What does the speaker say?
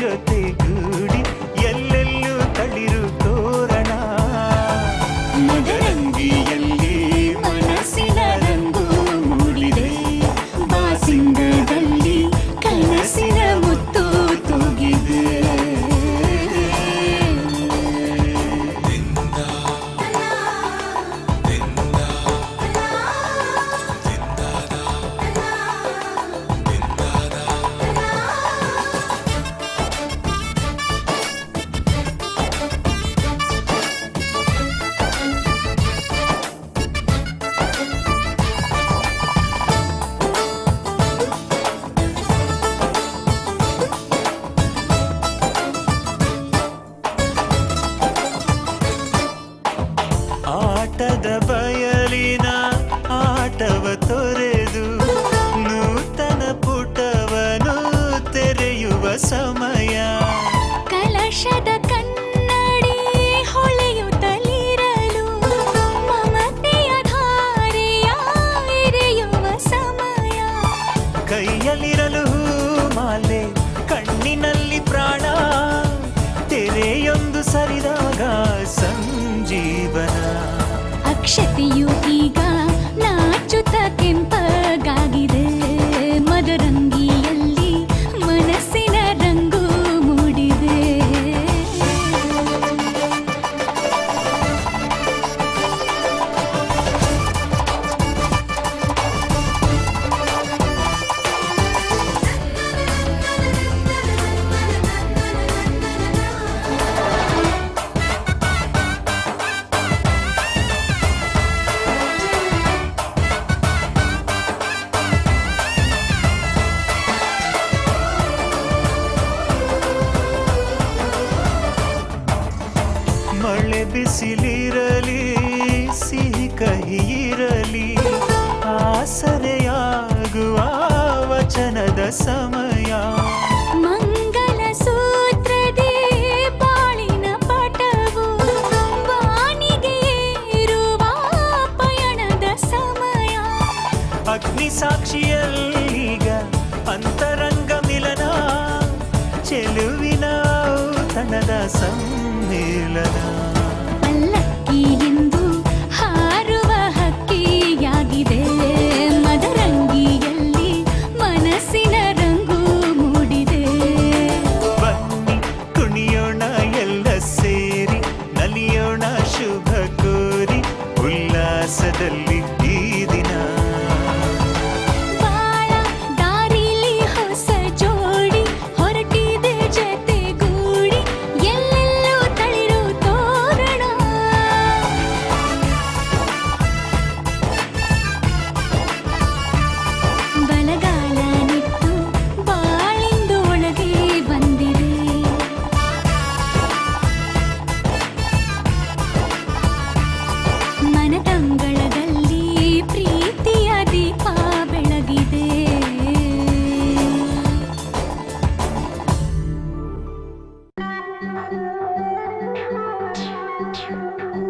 ಜೊತೆಗೂಡಿ ಆಟದ ಬಯಲಿನ ಆಟವ ತೊರೆದು ನೂತನ ಪುಟವನು ತೆರೆಯುವ ಸಮಯ. ಕಲಶದ ಕನ್ನಡಿ ಹೊಳೆಯುತ್ತಲಿರಲು ಮಮತೆಯ ಧಾರೆಯ ಎರೆಯುವ ಸಮಯ. ಕೈಯಲ್ಲಿರಲು ಮಾಲೆ ಕಣ್ಣಿನಲ್ಲಿ ಪ್ರಾಣ ತೆರೆಯೊಂದು ಸರಿದಾಗ క్షతియుగిగా నాచుతకెంత ಬಿಸಿಲಿರಲಿ ಸಿಹಿ ಕಹಿಯಿರಲಿ ಆಸರೆಯಾಗುವ ವಚನದ ಸಮಯ. ಮಂಗಲ ಸೂತ್ರದೇ ಬಾಳಿನ ಪಟವು ಬಾನಿಗೆ ಏರುವ ಪಯಣದ ಸಮಯ. ಅಗ್ನಿ ಸಾಕ್ಷಿಯಲ್ಲೀಗ ಅಂತರಂಗ ಮಿಲನ ಚೆಲುವಿನ ತನದ ಸಮ್ಮಿಲನ ದೇಶದಲ್ಲಿ